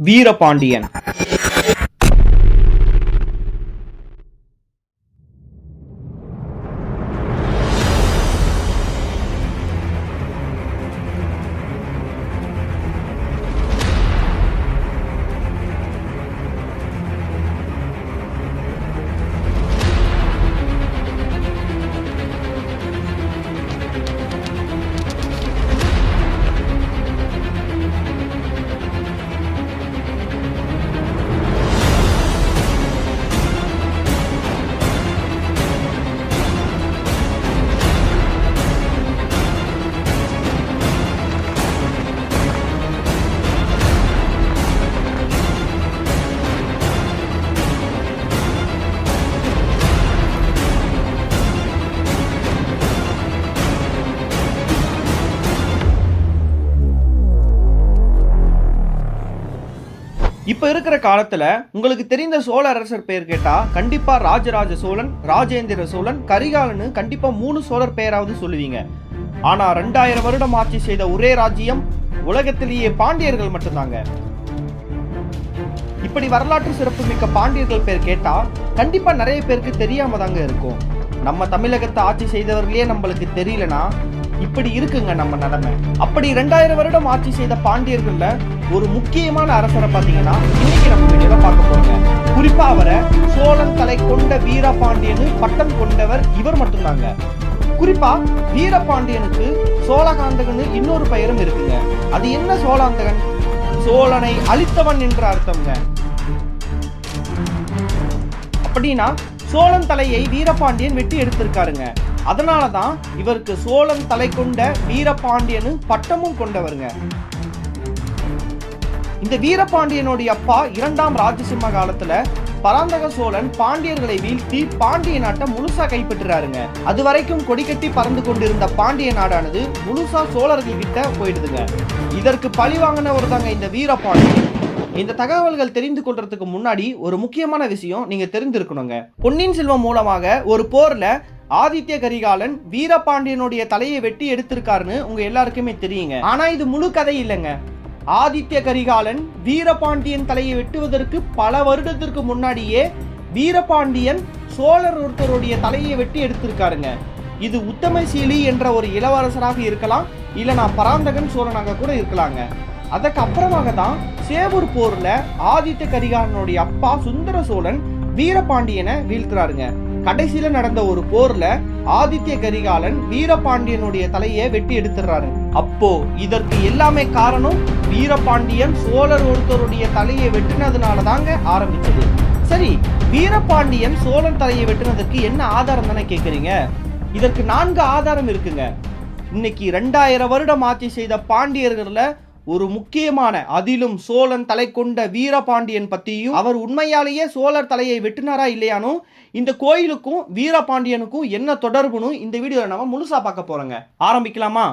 வீரபாண்டியன். இப்போ இருக்கிற காலத்துல உங்களுக்கு தெரிந்த சோழ அரசர் பெயர் கேட்டா கண்டிப்பா ராஜராஜ சோழன் ராஜேந்திர சோழன் கரிகாலன்னு கண்டிப்பா மூணு சோழர் பெயராவது சொல்லுவீங்க. ஆனா ரெண்டாயிரம் வருடம் ஆட்சி செய்த ஒரே ராஜ்யம் உலகத்திலேயே பாண்டியர்கள் மட்டும்தாங்க. இப்படி வரலாற்று சிறப்புமிக்க பாண்டியர்கள் பேர் கேட்டா கண்டிப்பா நிறைய பேருக்கு தெரியாம தாங்க இருக்கும். நம்ம தமிழகத்தை ஆட்சி செய்தவர்களே நம்மளுக்கு தெரியலனா இப்படி இருக்குங்க நம்ம நிலைமை. அப்படி ரெண்டாயிரம் வருடம் ஆட்சி செய்த பாண்டியர்கள்ல ஒரு முக்கியமான அரசரை பார்த்தீங்கன்னா இன்னைக்கு நம்ம வீடியோல பார்க்க போறோங்க. குறிப்பா அவரை சோழன் தலை கொண்ட வீரபாண்டியனு பட்டம் கொண்டவர் இவர் மட்டும்தாங்க. குறிப்பா வீரபாண்டியனுக்கு சோழகாந்தகன்னு இன்னொரு பெயரும் இருக்குங்க. அது என்ன சோழாந்தகன்? சோழனை அழித்தவன் என்ற அர்த்தம்ங்க. அப்படின்னா சோழன் தலையை வீரபாண்டியன் வெட்டி எடுத்திருக்காருங்க. அதனால தான் இவருக்கு சோழன் தலை கொண்ட வீரபாண்டியனு பட்டமும் கொண்டவருங்க. இந்த வீரபாண்டியனுடைய அப்பா இரண்டாம் ராஜசிம்ம காலத்துல பராந்தக சோழன் பாண்டியர்களை வீழ்த்தி பாண்டிய நாட்டை முழுசா கைப்பற்றுறாருங்க. அது வரைக்கும் கொடிக்கட்டி பறந்து கொண்டிருந்த பாண்டிய நாடானது முழுசா சோழர்கள் கிட்ட போயிடுதுங்க. இதற்கு பழி வாங்கினவர் தாங்க இந்த வீரபாண்டியன். இந்த தகவல்கள் தெரிந்து கொள்றதுக்கு முன்னாடி ஒரு முக்கியமான விஷயம் நீங்க தெரிந்திருக்கணுங்க. பொன்னியின் செல்வம் மூலமாக ஒரு போர்ல ஆதித்ய கரிகாலன் வீரபாண்டியனுடைய தலையை வெட்டி எடுத்திருக்காருன்னு உங்க எல்லாருக்குமே தெரியுங்க. ஆனா இது முழு கதை இல்லைங்க. ஆதித்ய கரிகாலன் வீரபாண்டியன் தலையை வெட்டுவதற்கு பல வருடத்திற்கு முன்னாடியே வீரபாண்டியன் சோழர் ஒருத்தருடைய தலையை வெட்டி எடுத்திருக்காருங்க. இது உத்தமசீலி என்ற ஒரு இளவரசராக இருக்கலாம் இல்லைனா பராந்தகன் சோழனாக கூட இருக்கலாங்க. அதுக்கப்புறமாக தான் சேவூர் போர்ல ஆதித்த கரிகாலனுடைய அப்பா சுந்தர சோழன் வீரபாண்டியனை வீழ்த்துறாருங்க. கடைசியில நடந்த ஒரு போர்ல ஆதித்ய கரிகாலன் வீரபாண்டியனுடைய தலையை வெட்டி எடுத்துறாரு அப்போ இதற்கு எல்லாமே காரணம் வீரபாண்டியன் சோழர் ஒருத்தருடைய தலையை வெட்டினதுனால தாங்க ஆரம்பிச்சது. சரி வீரபாண்டியன் சோழன் தலையை வெட்டினதற்கு என்ன ஆதாரம் தானே கேக்குறீங்க? இதற்கு நான்கு ஆதாரம் இருக்குங்க. இன்னைக்கு ரெண்டாயிரம் வருடம் ஆட்சி செய்த பாண்டியர்களில் ஒரு முக்கியமான அதிலும் சோழன் தலை கொண்ட வீரபாண்டியன் பத்தியும் அவர் உண்மையாலேயே சோழர் தலையை வெட்டினாரா இல்லையானும் இந்த கோயிலுக்கும் வீரபாண்டியனுக்கும் என்ன தொடர்புன்னு இந்த வீடியோவில் நம்ம முழுசா பார்க்க போறோங்க. ஆரம்பிக்கலாமா?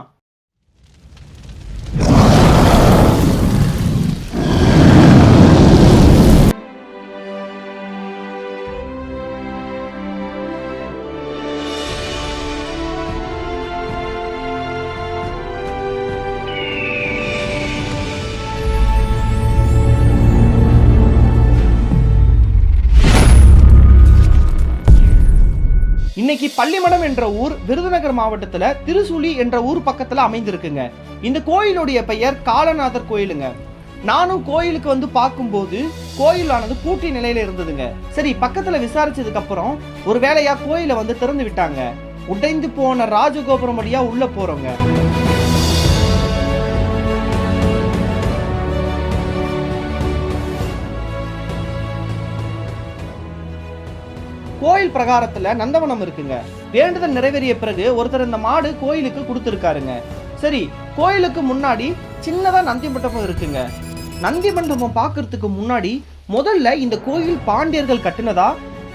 இன்னைக்கு பள்ளிமடம் என்ற ஊர் விருதுநகர் மாவட்டத்துல திருசூலி என்ற ஊர் பக்கத்துல அமைந்திருக்குங்க. இந்த கோயிலுடைய பெயர் காலநாதர் கோயிலுங்க. நானும் கோயிலுக்கு வந்து பார்க்கும்போது கோயிலானது பூட்டி நிலையில இருந்ததுங்க. சரி பக்கத்துல விசாரிச்சதுக்கு அப்புறம் ஒரு வேலையா கோயிலை வந்து திறந்து விட்டாங்க. உடைந்து போன ராஜகோபுரம் வழியா உள்ள போறோங்க. கோயில் பிரகாரத்துல நந்தவனம் இருக்குங்க. வேண்டுதல் நிறைவேறிய பிறகு ஒருத்தர் இந்த மாடு கோயிலுக்கு கொடுத்துருக்காருங்க. சரி கோயிலுக்கு முன்னாடி சின்னதா நந்தி மண்டபம் இருக்குங்க. நந்தி மண்டபம் பார்க்கறதுக்கு முன்னாடி முதல்ல இந்த கோயில் பாண்டியர்கள் கட்டினதா?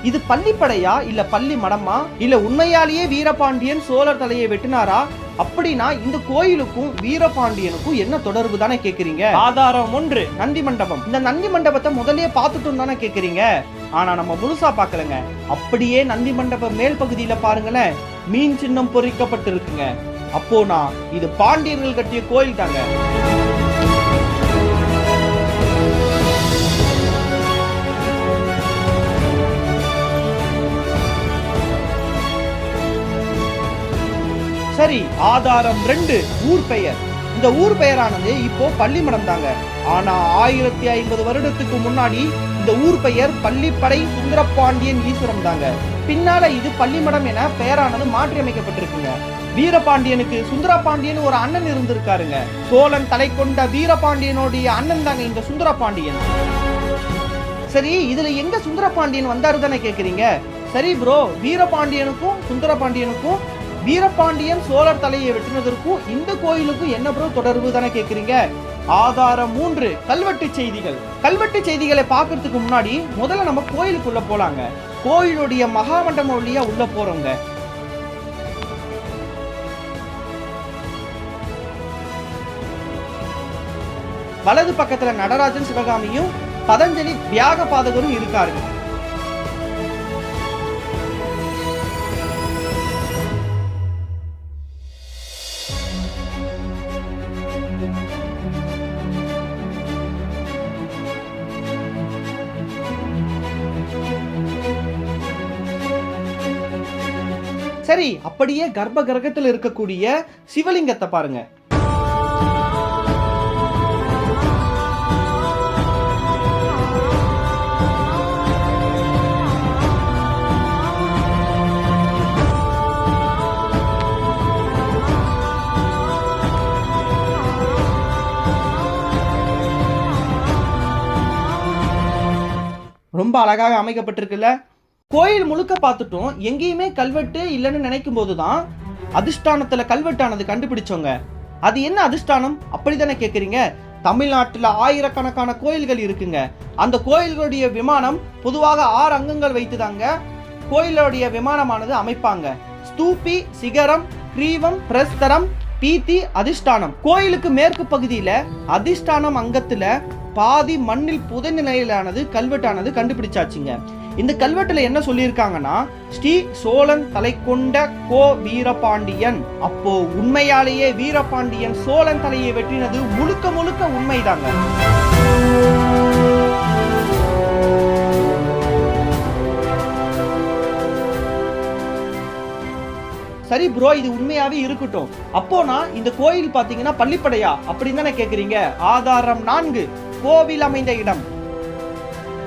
இது பள்ளிப்படையா இல்ல பள்ளி மடமா? இல்ல உண்மையாலேயே வீரபாண்டியன் சோழர் தலையை வெட்டினாரா? அப்படின்னா இந்த கோயிலுக்கும் வீரபாண்டியனுக்கும் என்ன தொடர்பு தானே கேக்குறீங்க? ஆதாரம் ஒன்று. நந்தி மண்டபம். இந்த நந்தி மண்டபத்தை முதல்லயே பார்த்துட்டோம் தானே கேக்குறீங்க? ஆனா நம்ம முழுசா பார்க்கலங்க. அப்படியே நந்தி மண்டப மேல் பகுதியில பாருங்களேன் மீன் சின்னம் பொறிக்கப்பட்டிருக்குங்க. அப்போனா இது பாண்டியர்கள் கட்டிய கோயில் தாங்க. சரி ஆதாரம் ரெண்டு ஊர் பெயர். இந்த ஊர் பெயரானது இப்போ பள்ளிமடம் தாங்க ஆனா ஆயிரத்தி ஐம்பது வருடத்துக்கு முன்னாடி இந்த ஊர் பெயர் பள்ளிப்படை சுந்தரபாண்டியன் ஈஸ்வரம் தாங்க பின்னால இது பள்ளிமடம் என பெயரானது மாற்றி அமைக்கப்பட்டிருக்குங்க வீரபாண்டியனுக்கு சுந்தரபாண்டியன் ஒரு அண்ணன் இருந்திருக்காருங்க. சோழன் தலை கொண்ட வீரபாண்டியனுடைய அண்ணன் தாங்க இந்த சுந்தரபாண்டியன். சரி இதுல எங்க சுந்தரபாண்டியன் வந்தாரு தானே கேக்குறீங்க? சரி ப்ரோ வீரபாண்டியனுக்கும் சுந்தரபாண்டியனுக்கும் வீரபாண்டியன் சோழர் தலையை வெட்டினதற்கும் இந்த கோயிலுக்கும் என்ன ப்ரோ தொடர்பு தானே கேட்குறீங்க ஆதாரம் மூன்று கல்வெட்டு செய்திகள். கல்வெட்டு செய்திகளை பார்க்கறதுக்கு முன்னாடி முதல்ல நம்ம கோயிலுக்குள்ள போலாங்க. கோயிலுடைய மகாமண்டபம் வழியா உள்ள போறோங்க. வலது பக்கத்துல நடராஜன் சிவகாமியும் பதஞ்சலி தியாக பாதகரும் இருக்காருங்க. சரி அப்படியே கர்ப்ப கிரகத்தில் இருக்கக்கூடிய சிவலிங்கத்தை பாருங்க. ரொம்ப அழகாக அமைக்கப்பட்டிருக்குல்ல? கோயில் முழுக்க பார்த்துட்டும் எங்கேயுமே கல்வெட்டு இல்லைன்னு நினைக்கும் போதுதான் அதிர்ஷ்டானத்தில் கல்வெட்டானது கண்டுபிடிச்சோங்க அது என்ன அதிர்ஷ்டானம் அப்படி தானே கேக்குறீங்க? தமிழ்நாட்டுல ஆயிரக்கணக்கான கோயில்கள் இருக்குங்க. அந்த கோயில்களுடைய விமானம் பொதுவாக ஆறு அங்கங்கள் வைத்து தாங்க கோயிலுடைய விமானமானது அமைப்பாங்க. ஸ்தூபி சிகரம் கிரீவம் பிரஸ்தரம் பீத்தி அதிஷ்டானம். கோயிலுக்கு மேற்கு பகுதியில அதிஷ்டானம் அங்கத்துல பாதி மண்ணில் புதை நிலையிலானது கல்வெட்டானது கண்டுபிடிச்சாச்சுங்க. இந்த கல்வெட்டுல என்ன சொல்லியிருக்காங்கன்னா ஸ்ரீ சோழன் தலை கொண்ட கோ வீரபாண்டியன். அப்போ உண்மையாலேயே வீரபாண்டியன் சோழன் தலையை வெட்டினது முழுக்க முழுக்க உண்மைதாங்க. சரி ப்ரோ இது உண்மையாவே இருக்கட்டும். அப்போனா இந்த கோயில் பாத்தீங்கன்னா பள்ளிப்படையா? அப்படின்னு தானே கேக்குறீங்க. ஆதாரம் நான்கு. கோவில் அமைந்த இடம்.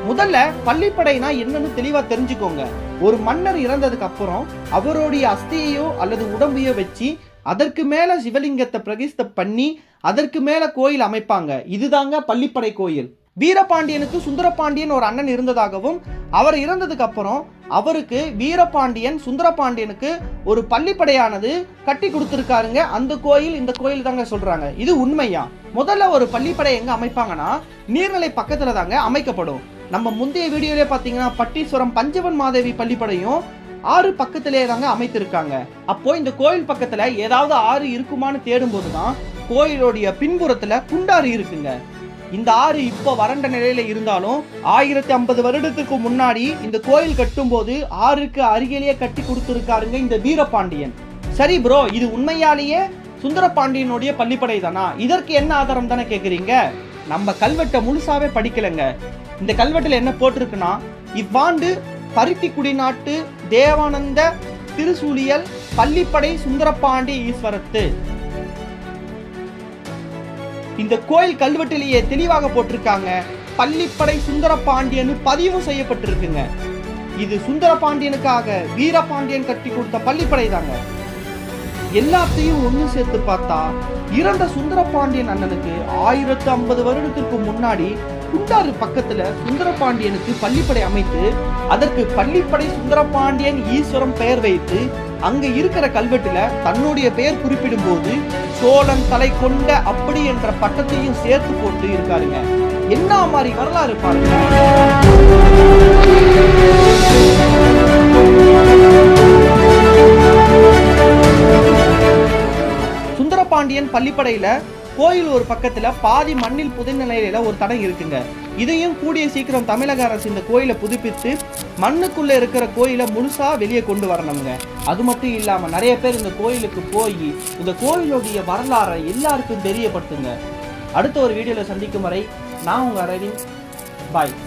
முதல்ல பள்ளிப்படைனா என்னன்னு தெளிவா தெரிஞ்சுக்கோங்க. ஒரு மன்னர் இறந்ததுக்கு அப்புறம் அவருடைய அஸ்தியையோ அல்லது உடம்பையோ வச்சு அதற்கு மேல சிவலிங்கத்தை பிரகிஸ்த பண்ணி அதற்கு மேல கோயில் அமைப்பாங்க. இதுதாங்க பள்ளிப்படை கோயில். வீரபாண்டியனுக்கு சுந்தரபாண்டியன் ஒரு அண்ணன் இருந்ததாகவும் அவர் இறந்ததுக்கு அப்புறம் அவருக்கு வீரபாண்டியன் சுந்தரபாண்டியனுக்கு ஒரு பள்ளிப்படையானது கட்டி கொடுத்துருக்காருங்க. அந்த கோயில் இந்த கோயில் தாங்க சொல்றாங்க. இது உண்மையா? முதல்ல ஒரு பள்ளிப்படை எங்க அமைப்பாங்கன்னா நீர்நிலை பக்கத்துல தாங்க அமைக்கப்படும். நம்ம முந்தைய வீடியோலே பார்த்தீங்கன்னா பட்டீஸ்வரம் பஞ்சவன் மாதேவி பள்ளிப்படையும் ஆறு பக்கத்திலே தாங்க அமைத்திருக்காங்க. அப்போ இந்த கோயில் பக்கத்துல ஏதாவது ஆறு இருக்குமான்னு தேடும்போது தான் கோயிலுடைய பின்புறத்துல குண்டாறு இருக்குங்க. இந்த ஆறு இப்போ வறண்ட நிலையில இருந்தாலும் ஆயிரத்தி ஐம்பது வருடத்துக்கு முன்னாடி இந்த கோயில் கட்டும்போது ஆறுக்கு அருகிலேயே கட்டி கொடுத்துருக்காருங்க இந்த வீரபாண்டியன். சரி ப்ரோ இது உண்மையாலேயே சுந்தரபாண்டியனுடைய பள்ளிப்படை தானா இதற்கு என்ன ஆதாரம் தானே கேட்குறீங்க நம்ம கல்வெட்டை முழுசாவே படிக்கலைங்க. இந்த கல்வெட்டில் என்ன போட்டிருக்குன்னா இவ்வாண்டு பருத்திக்குடி நாட்டு தேவானந்த திருசூலியல் பள்ளிப்படை சுந்தரபாண்டி ஈஸ்வரத்து. இந்த கோயில் கல்வெட்டிலேயே தெளிவாக போட்டிருக்காங்க. பள்ளிப்படை சுந்தரபாண்டியன்னு பதிவு செய்யப்பட்டிருக்குங்க. இது சுந்தரபாண்டியனுக்காக வீரபாண்டியன் கட்டி கொடுத்த பள்ளிப்படை தாங்க எல்லாத்தையும் ஒன்று சேர்த்து பார்த்தா இறந்த சுந்தரபாண்டியன் அண்ணனுக்கு ஆயிரத்து ஐம்பது வருடத்திற்கு முன்னாடி குண்டாறு பக்கத்துல சுந்தரபாண்டியனுக்கு பள்ளிப்படை அமைத்து அதற்கு பள்ளிப்படை சுந்தரபாண்டியன் ஈஸ்வரம் பெயர் வைத்து அங்க இருக்கிற கல்வெட்டுல தன்னுடைய பெயர் குறிப்பிடும் போது சோழன் தலை கொண்ட அப்படி என்ற பட்டத்தையும் சேர்த்து போட்டு இருக்காருங்க. என்ன மாதிரி வரலாறு பாருங்க. வீரபாண்டியன் பள்ளிப்படையில கோயில் ஒரு பக்கத்துல பாதி மண்ணில் புதைந்த நிலையில ஒரு தடம் இருக்குங்க. இதையும் கூடிய சீக்கிரம் தமிழக அரசு இந்த கோயிலை புதுப்பித்து மண்ணுக்குள்ள இருக்கிற கோயிலை முழுசா வெளியே கொண்டு வரணுங்க. அது மட்டும் இல்லாம நிறைய பேர் இந்த கோயிலுக்கு போய் இந்த கோயிலுடைய வரலாறை எல்லாருக்கும் தெரியப்படுத்துங்க. அடுத்த ஒரு வீடியோல சந்திக்கும் வரை நான் உங்க அரவிந்த். பாய்